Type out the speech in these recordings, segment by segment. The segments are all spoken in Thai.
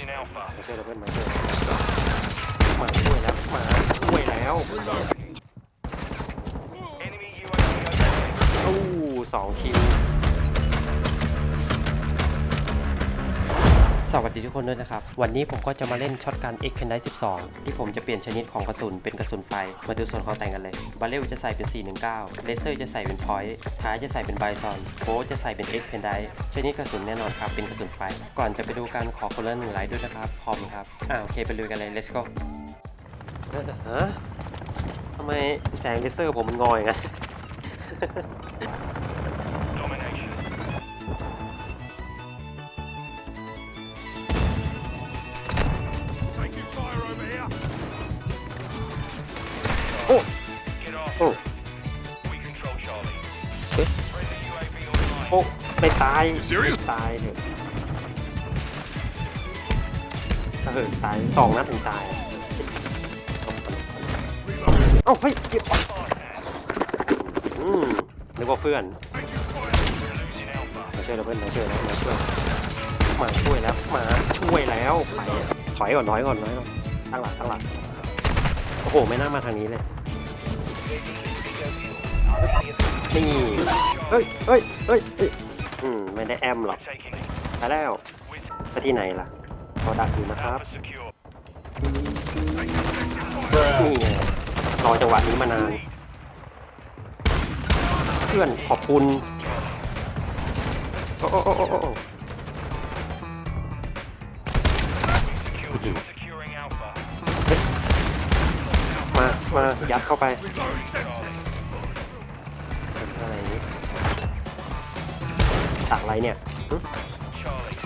Losing Alpha. มาช่วยเราเพื่อนมาช่วยมาช่วยแล้วมาช่วยแล้ว Enemy UAV overhead. อู้สองคิว สวัสดีทุกคนด้วยนะครับ วันนี้ผมก็จะมาเล่นช็อตกัน X Pen 12 ที่ผมจะเปลี่ยนชนิดของกระสุนเป็นกระสุนไฟ มาดูส่วนของแต่งกันเลยบาเรลจะใส่เป็น 419 เลเซอร์จะใส่เป็นพอยต์ท้ายจะใส่เป็นไบซอนโบจะใส่เป็น X Pen ชนิดกระสุนแน่นอนครับ เป็นกระสุนไฟ ก่อนจะไปดูกันขอคนละหนึ่งไลค์ด้วยนะครับพร้อมครับ อ่าโอเคไปลุยกันเลย let's go ฮะทำไมแสงเลเซอร์ผมมันงอยงั้น ไม่ตาย Serious? ไม่ตายเถอะถ้าเหินตายสองนัดถึงตายอะเอ้าเฮ้ยเก็บอืมนึกว่าเพื่อน Losing Alpha. มาช่วยเราเพื่อนมาช่วยแล้วมาช่วยมาช่วยแล้วมาช่วยแล้วไปถอยก่อนถอยก่อนถอยก่อนตั้งหลักตั้งหลักโอ้โหไม่น่ามาทางนี้เลยนี่เฮ้ยเฮ้ยเฮ้ยเฮ้ย อืมไม่ได้แอมหรอก We're taking it. ไปแล้ว We're ไปที่ไหนล่ะเขาดักอยู่นะครับ Alpha secure. นี่ไงรอจังหวะนี้มานาน เพื่อนขอบคุณ โอ้โอ้โอ้โอ้โอ้ Secure. Securing Alpha. มา มา ยัดเข้าไป Reloading sentence. ตักอะไรเนี่ยหึ Charlie.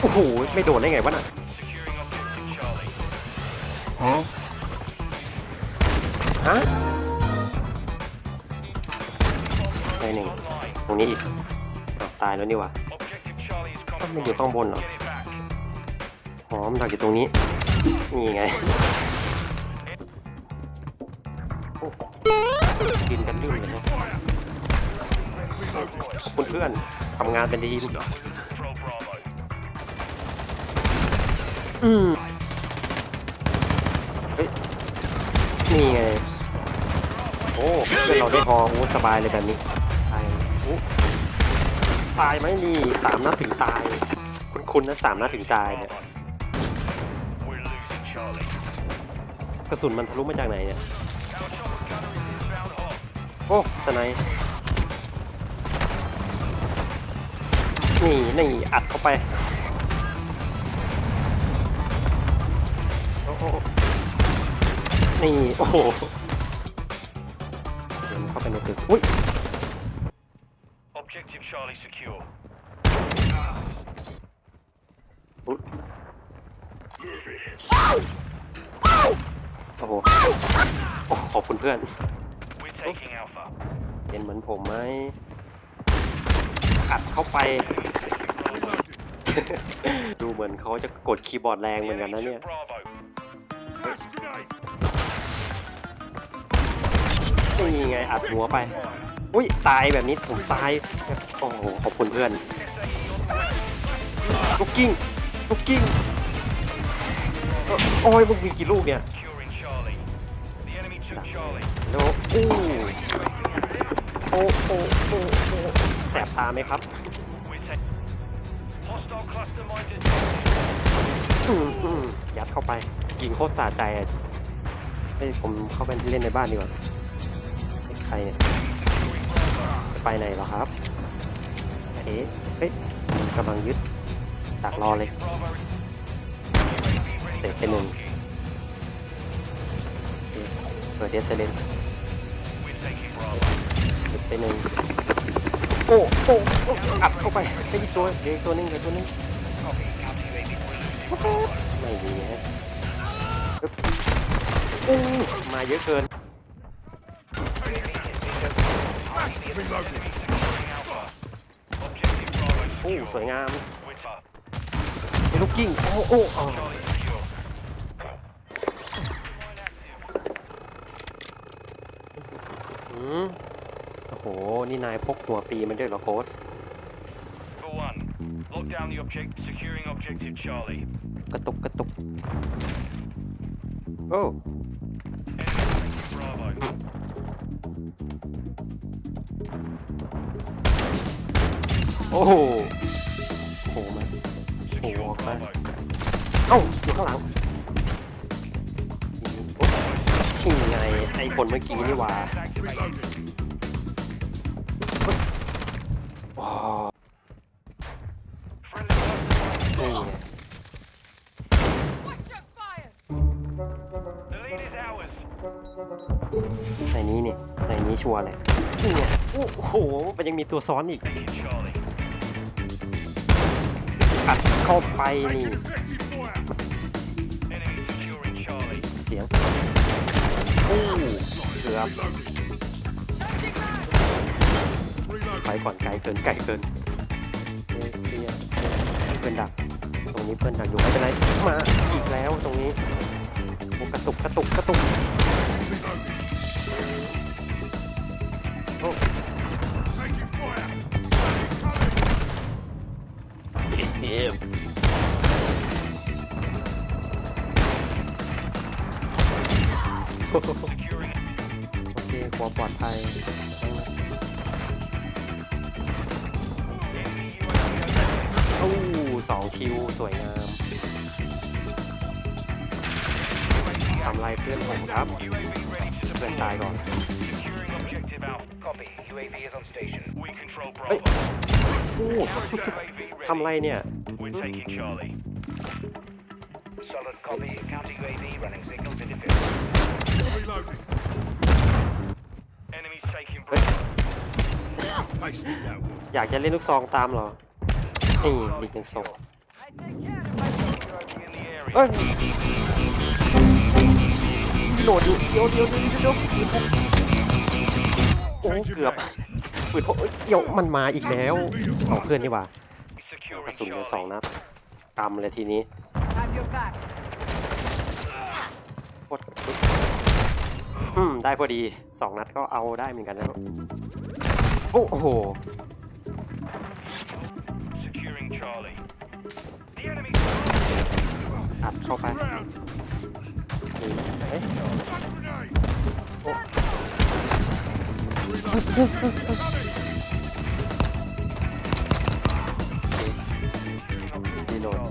โอ้โห ไม่โดนได้ไงวะน่ะ Securing objective Charlie. Huh? ฮะไอ้หนึ่ง Online. ตรงนี้อีกอ้าวตายแล้วนี่หว่า Objective Charlie is ต้องมันอยู่ข้างบนเหรอ Get it back. หอมนดักอยู่ตรงนี้ นี่ไง เพื่อนทำงานเป็นทีม Control Bravo. อืมเฮ้ยนี่ไงโอ้เพื่อนเราได้พอโอ้สบายเลยแบบนี้ตายโอ้ตายไหมนี่สามนัดถึงตาย คุณคุณนะสามนัดถึงตายเนี่ย We're losing Charlie. กระสุนมันทะลุมาจากไหนเนี่ย Our chopper gunner is inbound hot. โอ้สไนป์ นี่นี่อัดเข้าไปโอ้โอ้นี่โอ้โหเดี๋ยวมันเข้าไปในตึกอุ้ย Objective Charlie secure. อุ๊ยโอ้โหโอ้ขอบคุณเพื่อน We're taking Alpha. เห็นเหมือนผมไหมอัดเข้าไป ดูเหมือนเขาจะกดคีย์บอร์ดแรงเหมือนกันนะ Enemy เนี่ย took Bravo. Flash grenade. นี่ไงอัดหัวไป อุ้ยตายแบบนี้ผมตายแบบโอ้โหขอบคุณเพื่อนลูกกิ้งลูกกิ้งเอ้อโอ้ยมึงมีกี่ลูกเนี่ย Securing Charlie. The enemy took Charlie. แล้วอู้โอ้โอ้โอ้โอ้แสบตาไหมครับ อืมอืมยัดเข้าไปยิงโคตรสะใจอะเฮ้ยผมเข้าไปเล่นในบ้านดีกว่าใครเนี่ยจะไปไหนเหรอครับเอ๊ะเฮ้ยกำลังยึดดักรอเลยเตะไปหนึ่งเปิดเดสเซเลนเก็บไปหนึ่ง โอ้โอ้โอ้อัดเข้าไปไอ้ตัวเดี๋ยวอีตัวนึงเดี๋ยวตัวนึงไม่ดีฮะมาเยอะเกินโอ้สวยงามไอ้ลูกกิ้งโอ้โอ้อืม โอ้โห นี่นายพกหัวปีมันด้วยเหรอโค้ช For one. Lock down the object. Securing objective Charlie. กระตุกกระตุก โอ้ Enemy Bravo. โอ้โหโผล่มา Secure Oh, okay. Bravo. เอ้าอยู่ข้างหลังโอ้นี่ไงไอ้คนเมื่อกี้นี่หว่า Activated. ใส่นี้นี่ใส่นี้ชัวร์เลยนี่ไงโอ้โห มันยังมีตัวซ้อนอีกอัดเข้าไปนี่ เสียงโอ้เกือ ไปก่อนไกลเกินไกลเกินเคลียเพื่อนดัก ตรงนี้เพื่อนดักอยู่ไม่เป็นไรมาอีกแล้วตรงนี้โอ้กระตุกกระตุกกระตุกโอ้เอม Securing โอเคหัวปลอดภัย คิวสวยงามทำไรเพื่อนผมครับ UAV ready to เพื่อน deploy. ตายก่อน Securing objective Alpha. Copy. UAV is on station. We control Hey. Bravo. โอ้ UAV ready. ทำไรเนี่ย We're taking Charlie. Solid copy. Counter UAV running signal to defend. Reloading. Enemies taking Bravo. Pasted that one. อยากจะเล่นลูกซองตามเหรอนี่อีกหนึ่งศพ เอ้ยโหลดอยู่เดี๋ยวเดี๋ยวเดี๋ยวเดี๋ยวโอ้เกือบปืนพกเอ้ยเดี๋ยวมันมาอีกแล้วเอาเพื่อนนี่ว่ากระสุนเลือสองนัดกำเลยทีนี้ Have your back. โคตรอืมได้พอดีสองนัดก็เอาได้เหมือนกันนะโอ้โห อัดเข้าไป Round. นี่เอ๊ะ Flash grenade. Reloading. ดีโหลด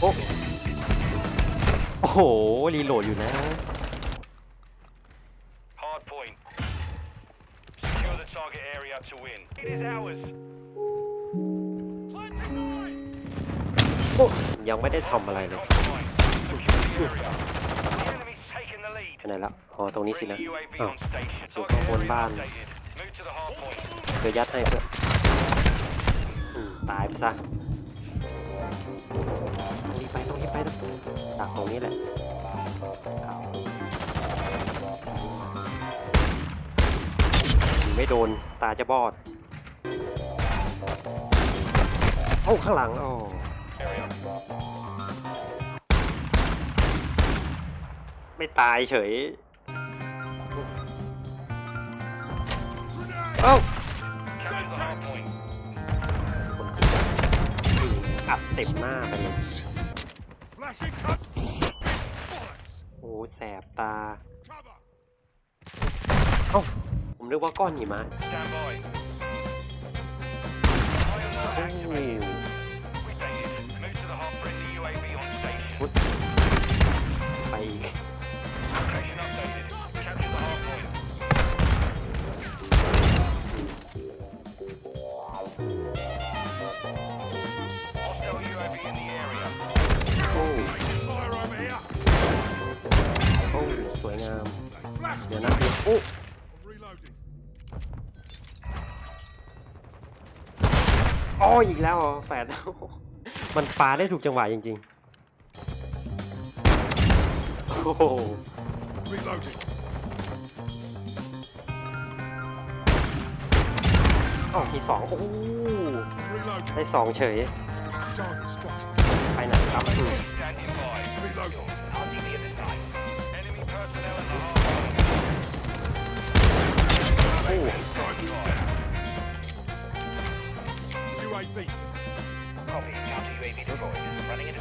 โอ้โอ้โหรีโหลดอยู่นะ โอ้ยังไม่ได้ทำอะไรเลย Compromise. Secure the area. The enemy's taking the lead. ไปไหนละอ๋อตรงนี้สิ Bring นะ the UAV อ้าว on station. อยู่ Target ข้างบน area บ้าน updated. Move to the hard point. เดี๋ยวยัดให้เพื่อนอืมตายไปซะต้องรีบไปต้องรีบไปดักตรงนี้แหละยิงไม่โดนตาจะบอด เอ้าข้างหลังอ๋อ ไม่ตายเฉย เอ้า Capture the hard point. คนขึ้นมานี่อัดเต็มหน้าไปเลย Flashing cut. Bullets. โอ้แสบตา Cover. เอ้า ผมนึกว่าก้อนหิมะ Stand by. Fire อ้ออีกแล้วเหรอแฝด มันปาได้ถูกจังหวะจริงๆ โอ้โห Reloading. อ้าวมีสองโอ้ Reloading. ได้สองเฉย Target spotted. ไปไหนครับอืม Standing by. Reloading. RTB at this time. Enemy personnel at the hard เด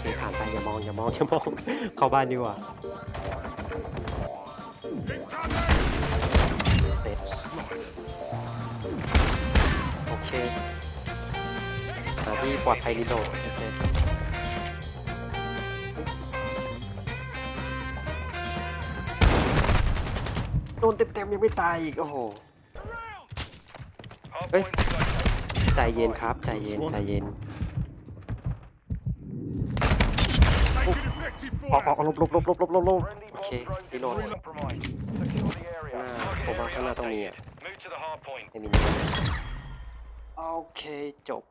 ินผ่าน interference. ไปอย่ามองอย่ามองอย่ามองเข้าบ้านดีกว่า Incoming! เสร็จโอเคหาที่ปลอดภัยรีโหลดโอเคโดนเต็มๆยังไม่ตายอีก โอ้โห Hey. Hardpoint relocated. ใจเย็นครับ ใจเย็น ใจเย็น Taking effective ออกออก fire. หลบหลบหลบหลบหลบหลบหลบ Friendly โอเค bomb drone รีโหลด deployed. Compromised. Secure the area. อ่า Target ผมว่า area ข้างหน้าต้องมี updated. อะ Move to the hard point. ไม่มีแน่โอเคจบ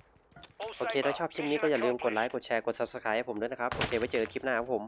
All โอเค saber. ถ้าชอบคลิปนี้ Mission ก็อย่าลืมกด accomplished. ไลค์ กดแชร์ กด Subscribe ให้ผมด้วยนะครับ โอเค ไว้เจอคลิปหน้าครับผม